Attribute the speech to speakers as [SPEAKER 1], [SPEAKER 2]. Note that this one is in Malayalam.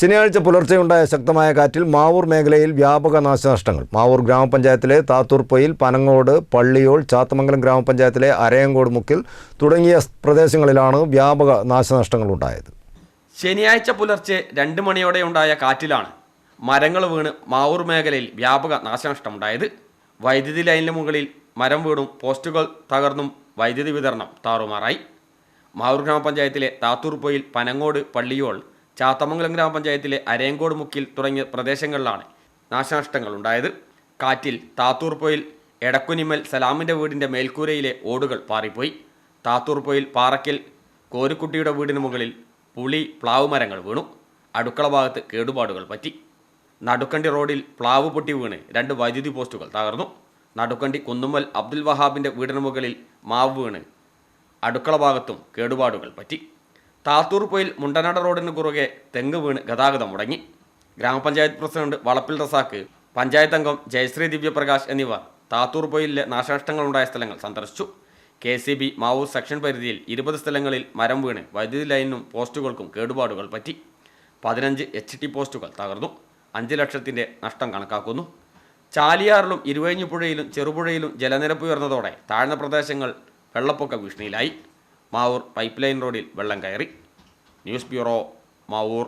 [SPEAKER 1] ശനിയാഴ്ച പുലർച്ചെയുണ്ടായ ശക്തമായ കാറ്റിൽ മാവൂർ മേഖലയിൽ വ്യാപക നാശനഷ്ടങ്ങൾ. മാവൂർ ഗ്രാമപഞ്ചായത്തിലെ താത്തൂർപ്പൊയിൽ പനങ്ങോട് പള്ളിയോൾ ചാത്തമംഗലം ഗ്രാമപഞ്ചായത്തിലെ അരയങ്കോട് മുക്കിൽ തുടങ്ങിയ പ്രദേശങ്ങളിലാണ് വ്യാപക നാശനഷ്ടങ്ങൾ ഉണ്ടായത്
[SPEAKER 2] ശനിയാഴ്ച പുലർച്ചെ രണ്ട് മണിയോടെയുണ്ടായ കാറ്റിലാണ് മരങ്ങൾ വീണ് മാവൂർ മേഖലയിൽ വ്യാപക നാശനഷ്ടമുണ്ടായത്. വൈദ്യുതി ലൈനിന് മുകളിൽ മരം വീണും പോസ്റ്റുകൾ തകർന്നും വൈദ്യുതി വിതരണം താറുമാറായി. മാവൂർ ഗ്രാമപഞ്ചായത്തിലെ താത്തൂർപ്പൊയിൽ പനങ്ങോട് പള്ളിയോൾ ചാത്തമംഗലം ഗ്രാമപഞ്ചായത്തിലെ അരയങ്കോട് മുക്കിൽ തുടങ്ങിയ പ്രദേശങ്ങളിലാണ് നാശനഷ്ടങ്ങൾ ഉണ്ടായത് കാറ്റിൽ താത്തൂർപ്പൊയിൽ എടക്കുനിമൽ സലാമിന്റെ വീടിന്റെ മേൽക്കൂരയിലെ ഓടുകൾ പാറിപ്പോയി. താത്തൂർപ്പൊയിൽ പാറക്കൽ കോരുക്കുട്ടിയുടെ വീടിന് മുകളിൽ പുളി പ്ലാവ് മരങ്ങൾ വീണു. അടുക്കള ഭാഗത്ത് കേടുപാടുകൾ പറ്റി. നടുക്കണ്ടി റോഡിൽ പ്ലാവ് പൊട്ടി വീണ് രണ്ട് വൈദ്യുതി പോസ്റ്റുകൾ തകർന്നു. നടുക്കണ്ടി കുന്നുമ്മൽ അബ്ദുൽ വഹാബിന്റെ വീടിന് മുകളിൽ മാവ് വീണ്. അടുക്കള ഭാഗത്തും കേടുപാടുകൾ പറ്റി. താത്തൂർ മുണ്ടനാട് റോഡിന് കുറുകെ തെങ്ങ് വീണ് ഗതാഗതം മുടങ്ങി. ഗ്രാമപഞ്ചായത്ത് പ്രസിഡന്റ് വളപ്പിൽ റസാക്ക് പഞ്ചായത്ത് അംഗം ജയശ്രീ ദിവ്യപ്രകാശ് എന്നിവർ താത്തൂർ പൊയിലിലെ നാശനഷ്ടങ്ങളുണ്ടായ സ്ഥലങ്ങൾ സന്ദർശിച്ചു. K C B Mavoor section പരിധിയിൽ ഇരുപത് സ്ഥലങ്ങളിൽ മരം വീണ് വൈദ്യുതി ലൈനിനും പോസ്റ്റുകൾക്കും കേടുപാടുകൾ പറ്റി. പതിനഞ്ച് എച്ച് ടി പോസ്റ്റുകൾ തകർന്നു. അഞ്ച് ലക്ഷത്തിന്റെ നഷ്ടം കണക്കാക്കുന്നു. ചാലിയാറിലും ഇരുവഴിഞ്ഞിപ്പുഴയിലും ചെറുപുഴയിലും ജലനിരപ്പ് ഉയർന്നതോടെ താഴ്ന്ന പ്രദേശങ്ങൾ വെള്ളപ്പൊക്ക ഭീഷണിയിലായി. മാവൂർ പൈപ്പ് ലൈൻ റോഡിൽ വെള്ളം കയറി. News bureau Mavoor.